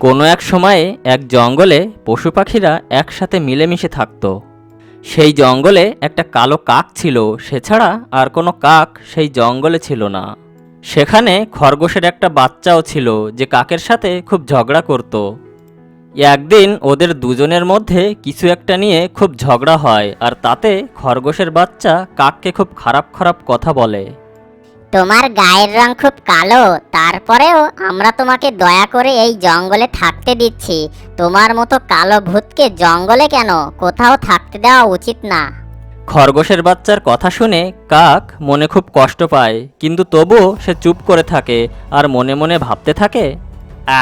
কোনো এক সময়ে এক জঙ্গলে পশু পাখিরা একসাথে মিলেমিশে থাকত। সেই জঙ্গলে একটা কালো কাক ছিল, সে ছাড়া আর কোনো কাক সেই জঙ্গলে ছিল না। সেখানে খরগোশের একটা বাচ্চাও ছিল, যে কাকের সাথে খুব ঝগড়া করত। একদিন ওদের দুজনের মধ্যে কিছু একটা নিয়ে খুব ঝগড়া হয়, আর তাতে খরগোশের বাচ্চা কাককে খুব খারাপ খারাপ কথা বলে। তোমার গায়ের রং খুব কালো, তারপরেও আমরা তোমাকে দয়া করে এই জঙ্গলে থাকতে দিচ্ছি। তোমার মতো কালো ভূতকে জঙ্গলে কেন? কোথাও থাকতে দেওয়া উচিত না। খরগোশের বাচ্চার কথা শুনে কাক মনে খুব কষ্ট পায়, কিন্তু তবুও সে চুপ করে থাকে আর মনে মনে ভাবতে থাকে,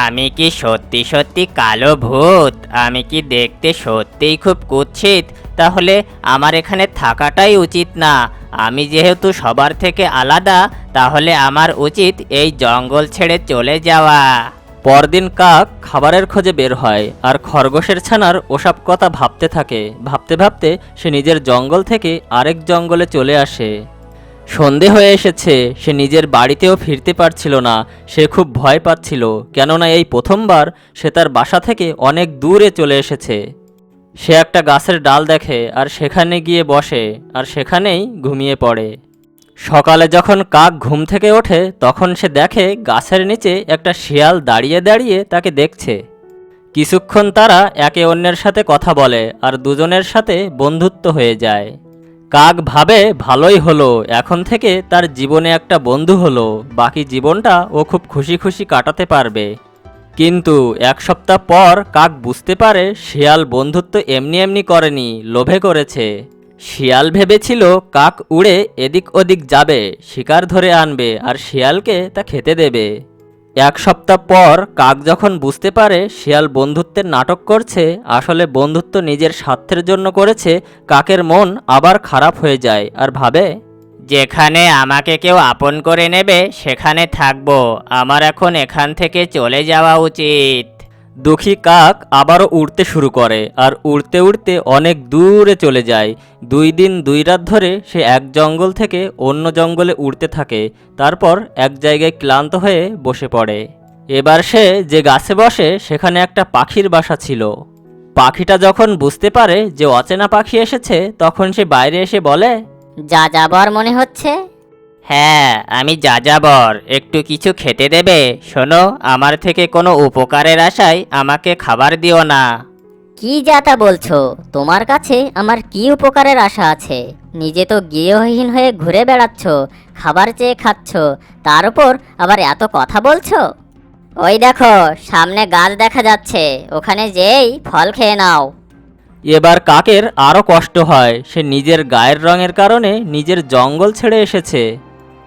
আমি কি সত্যি সত্যি কালো ভূত? আমি কি দেখতে সত্যিই খুব কুৎসিত? তাহলে আমার এখানে থাকাটাই উচিত না। আমি যেহেতু সবার থেকে আলাদা, তাহলে আমার উচিত এই জঙ্গল ছেড়ে চলে যাওয়া। পরদিন কাক খাবারের খোঁজে বের হয় আর খরগোশের ছানার ওসব কথা ভাবতে থাকে। ভাবতে ভাবতে সে নিজের জঙ্গল থেকে আরেক জঙ্গলে চলে আসে। সন্ধে হয়ে এসেছে, সে নিজের বাড়িতেও ফিরতে পারছিল না। সে খুব ভয় পাচ্ছিল, কেননা এই প্রথমবার সে তার বাসা থেকে অনেক দূরে চলে এসেছে। সে একটা গাছের ডাল দেখে আর সেখানে গিয়ে বসে আর সেখানেই ঘুমিয়ে পড়ে। সকালে যখন কাক ঘুম থেকে ওঠে, তখন সে দেখে গাছের নিচে একটা শিয়াল দাঁড়িয়ে দাঁড়িয়ে তাকে দেখছে। কিছুক্ষণ তারা একে অন্যের সাথে কথা বলে আর দুজনের সাথে বন্ধুত্ব হয়ে যায়। কাক ভাবে, ভালোই হলো, এখন থেকে তার জীবনে একটা বন্ধু হলো, বাকি জীবনটা ও খুব খুশি খুশি কাটাতে পারবে। কিন্তু এক সপ্তাহ পর কাক বুঝতে পারে শিয়াল বন্ধুত্ব এমনি এমনি করেনি, লোভে করেছে। শিয়াল ভেবেছিল কাক উড়ে এদিক ওদিক যাবে, শিকার ধরে আনবে আর শিয়ালকে তা খেতে দেবে। এক সপ্তাহ পর কাক যখন বুঝতে পারে শিয়াল বন্ধুত্বের নাটক করছে, আসলে বন্ধুত্ব নিজের স্বার্থের জন্য করেছে, কাকের মন আবার খারাপ হয়ে যায়, আর ভাবে যেখানে আমাকে কেউ আপন করে নেবে, সেখানে থাকব। আমার এখন এখান থেকে চলে যাওয়া উচিত। দুঃখী কাক আবারও উড়তে শুরু করে, আর উড়তে উড়তে অনেক দূরে চলে যায়। দুই দিন দুই রাত ধরে সে এক জঙ্গল থেকে অন্য জঙ্গলে উড়তে থাকে, তারপর এক জায়গায় ক্লান্ত হয়ে বসে পড়ে। এবার সে যে গাছে বসে, সেখানে একটা পাখির বাসা ছিল। পাখিটা যখন বুঝতে পারে যে অচেনা পাখি এসেছে, তখন সে বাইরে এসে বলে যা যাবর মনে হচ্ছে? হ্যাঁ আমি যাযাবর। একটু কিছু খেতে দেবে? শোনো আমার থেকে কোনো উপকারের আশায় আমাকে খাবার দিও না। কি যাতা বলছো? তোমার কাছে আমার কি উপকারের আশা আছে? নিজে তো গৃহহীন হয়ে ঘুরে বেড়াচ্ছ খাবার চেয়ে খাচ্ছ তার উপর আবার এত কথা বলছো? ওই দেখো সামনে গাছ দেখা যাচ্ছে ওখানে যেই ফল খেয়ে নাও। এবার কাকের আরও কষ্ট হয়। সে নিজের গায়ের রঙের কারণে নিজের জঙ্গল ছেড়ে এসেছে।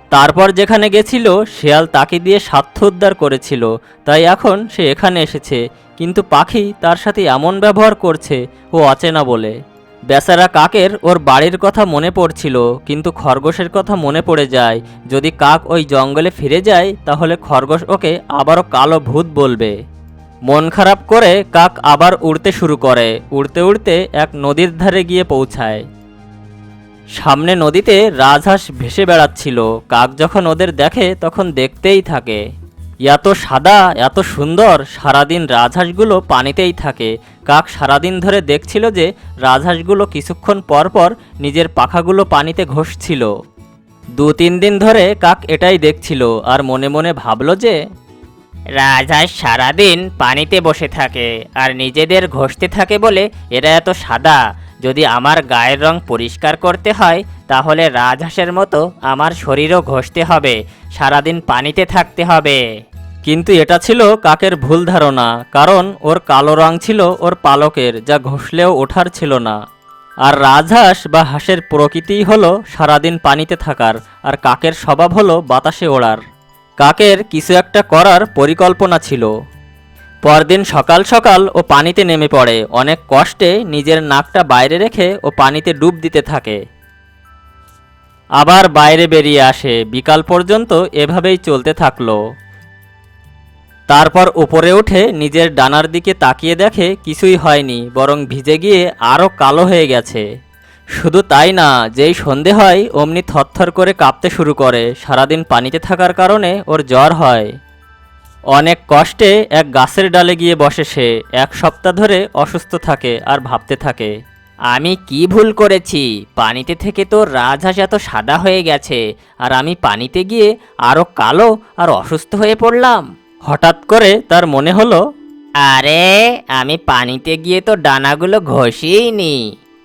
তারপর যেখানে গেছিল, শেয়াল তাকে দিয়ে স্বার্থ উদ্ধার করেছিল। তাই এখন সে এখানে এসেছে। কিন্তু পাখি তার সাথে এমন ব্যবহার করছে ও অচেনা বলে। বেচারা কাকের ওর বাড়ির কথা মনে পড়ছিল, কিন্তু খরগোশের কথা মনে পড়ে যায়। যদি কাক ওই জঙ্গলে ফিরে যায়, তাহলে খরগোশ ওকে আবারও কালো ভূত বলবে। মন খারাপ করে কাক আবার উড়তে শুরু করে। উড়তে উড়তে এক নদীর ধারে গিয়ে পৌঁছায়। সামনে নদীতে রাজহাঁস ভেসে বেড়াচ্ছিল। কাক যখন ওদের দেখে, তখন দেখতেই থাকে। এত সাদা, এত সুন্দর, সারাদিন রাজহাঁসগুলো পানিতেই থাকে। কাক সারাদিন ধরে দেখছিল যে, রাজহাঁসগুলো কিছুক্ষণ পর পর নিজের পাখাগুলো পানিতে ঘষছিল। দু তিন দিন ধরে কাক এটাই দেখছিল, আর মনে মনে ভাবলো যে রাজহাঁস সারাদিন পানিতে বসে থাকে আর নিজেদের ঘষতে থাকে বলে এরা এত সাদা। যদি আমার গায়ের রং পরিষ্কার করতে হয়, তাহলে রাজহাঁসের মতো আমার শরীরও ঘষতে হবে, সারাদিন পানিতে থাকতে হবে। কিন্তু এটা ছিল কাকের ভুল ধারণা, কারণ ওর কালো রং ছিল ওর পালকের, যা ঘষলেও ওঠার ছিল না। আর রাজহাঁস বা হাঁসের প্রকৃতিই হলো সারাদিন পানিতে থাকার, আর কাকের স্বভাব হলো বাতাসে ওড়ার। কাকের কিছু একটা করার পরিকল্পনা ছিল। পরদিন সকাল সকাল ও পানিতে নেমে পড়ে। অনেক কষ্টে নিজের নাকটা বাইরে রেখে ও পানিতে ডুব দিতে থাকে। আবার বাইরে বেরিয়ে আসে। বিকাল পর্যন্ত এভাবেই চলতে থাকল। তারপর উপরে উঠে নিজের ডানার দিকে তাকিয়ে দেখে কিছুই হয়নি, বরং ভিজে গিয়ে আরও কালো হয়ে গেছে। শুধু তাই না, যেই সন্ধে হয়, অমনি থরথর করে কাঁপতে শুরু করে। সারাদিন পানিতে থাকার কারণে ওর জ্বর হয়। অনেক কষ্টে এক গাছের ডালে গিয়ে বসে সে। এক সপ্তাহ ধরে অসুস্থ থাকে আর ভাবতে থাকে, আমি কি ভুল করেছি? পানিতে থেকে তো রাজহাঁস এত সাদা হয়ে গেছে, আর আমি পানিতে গিয়ে আরও কালো আর অসুস্থ হয়ে পড়লাম? হঠাৎ করে তার মনে হলো, আরে, আমি পানিতে গিয়ে তো ডানাগুলো ঘষিনি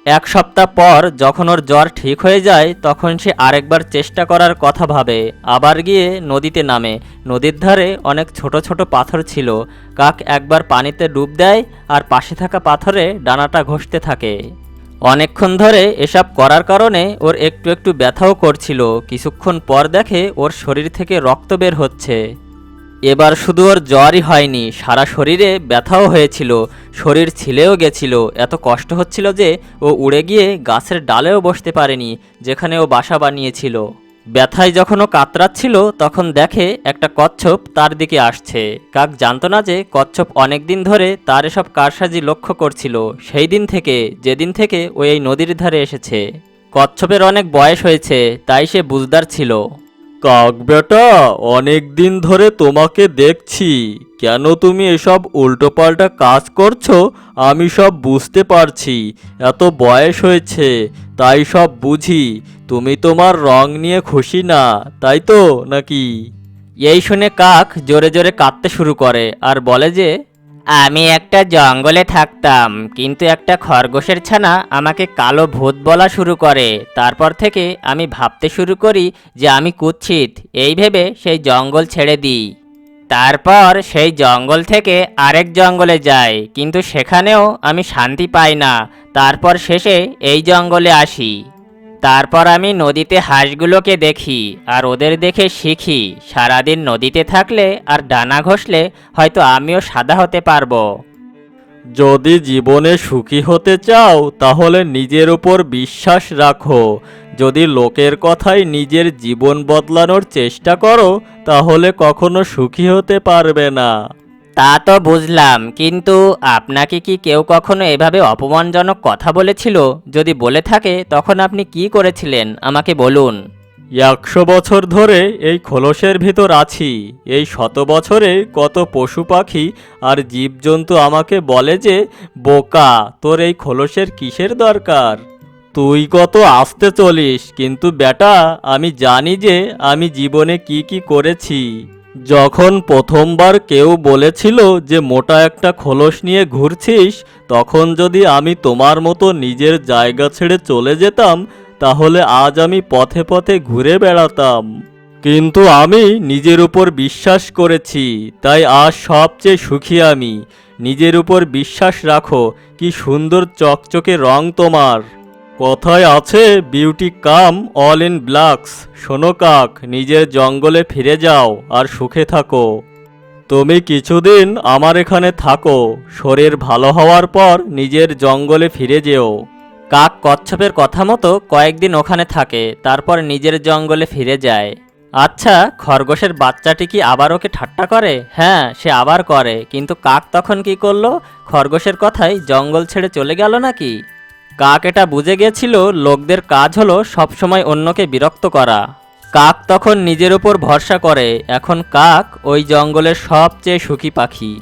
এক সপ্তাহ পর যখন ওর জ্বর ঠিক হয়ে যায়, তখন সে আরেকবার চেষ্টা করার কথা ভাবে। আবার গিয়ে নদীতে নামে। নদীর ধারে অনেক ছোট ছোট পাথর ছিল। কাক একবার পানিতে ডুব দেয় আর পাশে থাকা পাথরে ডানাটা ঘষতে থাকে। অনেকক্ষণ ধরে এসব করার কারণে ওর একটু একটু ব্যথাও করছিল। কিছুক্ষণ পর দেখে ওর শরীর থেকে রক্ত বের হচ্ছে। এবার শুধু ওর জ্বরই হয়নি, সারা শরীরে ব্যথাও হয়েছিল, শরীর ছিলেও গেছিল। এত কষ্ট হচ্ছিল যে ও উড়ে গিয়ে গাছের ডালেও বসতে পারেনি, যেখানে ও বাসা বানিয়েছিল। ব্যথায় যখন ও কাতরাচ্ছিল, তখন দেখে একটা কচ্ছপ তার দিকে আসছে। কাক জানতো না যে কচ্ছপ অনেক দিন ধরে তার এসব কারসাজি লক্ষ্য করছিল। সেই দিন থেকে, যেদিন থেকে ও এই নদীর ধারে এসেছে। কচ্ছপের অনেক বয়স হয়েছে, তাই সে বুঝদার ছিল। কাক বেটা অনেক দিন ধরে তোমাকে দেখছি। কেন তুমি এসব উল্টোপাল্টা কাজ করছ? আমি সব বুঝতে পারছি। এত বয়স হয়েছে, তাই সব বুঝি। তুমি তোমার রং নিয়ে খুশি না, তাই তো, নাকি? এই শুনে কাক জোরে জোরে কাঁদতে শুরু করে আর বলে যে আমি একটা জঙ্গলে থাকতাম, কিন্তু একটা খরগোশের ছানা আমাকে কালো ভূত বলা শুরু করে। তারপর থেকে আমি ভাবতে শুরু করি যে আমি কুৎসিত, এই ভেবে সেই জঙ্গল ছেড়ে দিই। তারপর সেই জঙ্গল থেকে আরেক জঙ্গলে যাই, কিন্তু সেখানেও আমি শান্তি পাই না। তারপর শেষে এই জঙ্গলে আসি। তারপর আমি নদীতে হাঁসগুলোকে দেখি, আর ওদের দেখে শিখি, সারাদিন নদীতে থাকলে আর ডানা ঘষলে হয়তো আমিও সাদা হতে পারব। যদি জীবনে সুখী হতে চাও, তাহলে নিজের উপর বিশ্বাস রাখো। যদি লোকের কথায় নিজের জীবন বদলানোর চেষ্টা করো, তাহলে কখনো সুখী হতে পারবে না। তা তো বুঝলাম, কিন্তু আপনাকে কি কেউ কখনো এভাবে অপমানজনক কথা বলেছিল? যদি বলে থাকে, তখন আপনি কি করেছিলেন? আমাকে বলুন। একশো বছর ধরে এই খোলসের ভিতর আছি। এই শত বছরে কত পশু পাখি আর জীবজন্তু আমাকে বলে যে, বোকা, তোর এই খোলসের কিসের দরকার? তুই কত আসতে চলিস, কিন্তু বেটা, আমি জানি যে আমি জীবনে কি কি করেছি। যখন প্রথমবার কেউ বলেছিল যে মোটা একটা খোলস নিয়ে ঘুরছিস, তখন যদি আমি তোমার মতো নিজের জায়গা ছেড়ে চলে যেতাম, তাহলে আজ আমি পথে পথে ঘুরে বেড়াতাম। কিন্তু আমি নিজের উপর বিশ্বাস করেছি, তাই আজ সবচেয়ে সুখী আমি। নিজের উপর বিশ্বাস রাখো, কি সুন্দর চকচকে রং তোমার। কথায় আছে beauty come all in blacks শোনো কাক, নিজের জঙ্গলে ফিরে যাও আর সুখে থাকো। তুমি কিছুদিন আমার এখানে থাকো। শরীর ভালো হওয়ার পর নিজের জঙ্গলে ফিরে যেও কাক কচ্ছপের কথা মতো কয়েকদিন ওখানে থাকে, তারপর নিজের জঙ্গলে ফিরে যায়। আচ্ছা খরগোশের বাচ্চাটি কি আবার ওকে ঠাট্টা করে? হ্যাঁ সে আবার করে। কিন্তু কাক তখন কি করল? খরগোশের কথাই জঙ্গল ছেড়ে চলে গেল নাকি? কাক এটা বুঝে গিয়েছিল লোকদের কাজ হলো সবসময় অন্যকে বিরক্ত করা। কাক তখন নিজের উপর ভরসা করে, এখন কাক ওই জঙ্গলের সবচেয়ে সুখী পাখি।